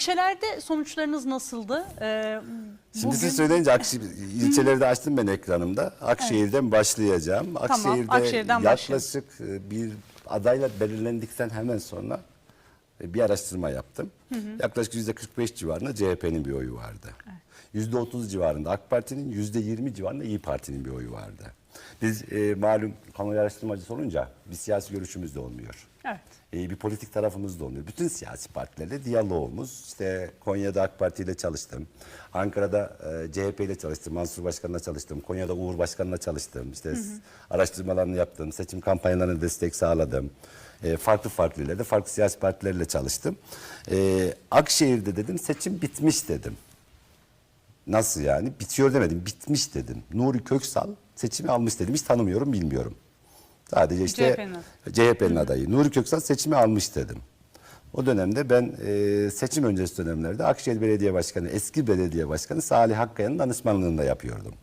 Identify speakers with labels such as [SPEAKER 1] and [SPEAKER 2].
[SPEAKER 1] İlçelerde sonuçlarınız nasıldı? Ee,
[SPEAKER 2] Şimdi siz söyleyince Akşehir, ilçeleri de açtım ben ekranımda. Akşehir'den başlayacağım. Akşehir'de
[SPEAKER 1] Akşehir'den
[SPEAKER 2] yaklaşık e, bir adayla belirlendikten hemen sonra bir araştırma yaptım. Yaklaşık yüzde 45 civarında CHP'nin bir oyu vardı. Yüzde 30 civarında AK Parti'nin, yüzde 20 civarında İyi Parti'nin bir oyu vardı. Biz e, malum kamuoyu araştırmacısı olunca bir siyasi görüşümüz de olmuyor.
[SPEAKER 1] Evet.
[SPEAKER 2] E, bir politik tarafımız da olmuyor. Bütün siyasi partilerle diyalogumuz. İşte Konya'da AK Parti ile çalıştım. Ankara'da e, CHP ile çalıştım. Mansur Başkan'la çalıştım. Konya'da Uğur Başkan'la çalıştım. İşte araştırmalarını yaptım. Seçim kampanyalarına destek sağladım. E, farklı farklı illerde, farklı siyasi partilerle çalıştım. E, Akşehir'de dedim seçim bitmiş dedim. Nasıl yani? Bitiyor demedim. Bitmiş dedim. Nuri Köksal seçimi almış dedim. Hiç tanımıyorum, bilmiyorum. Sadece işte CHP'nin adayı. Nuri Köksal seçimi almış dedim. O dönemde ben e, seçim öncesi dönemlerde Akşehir Belediye Başkanı, eski belediye başkanı Salih Hakkaya'nın danışmanlığında yapıyordum.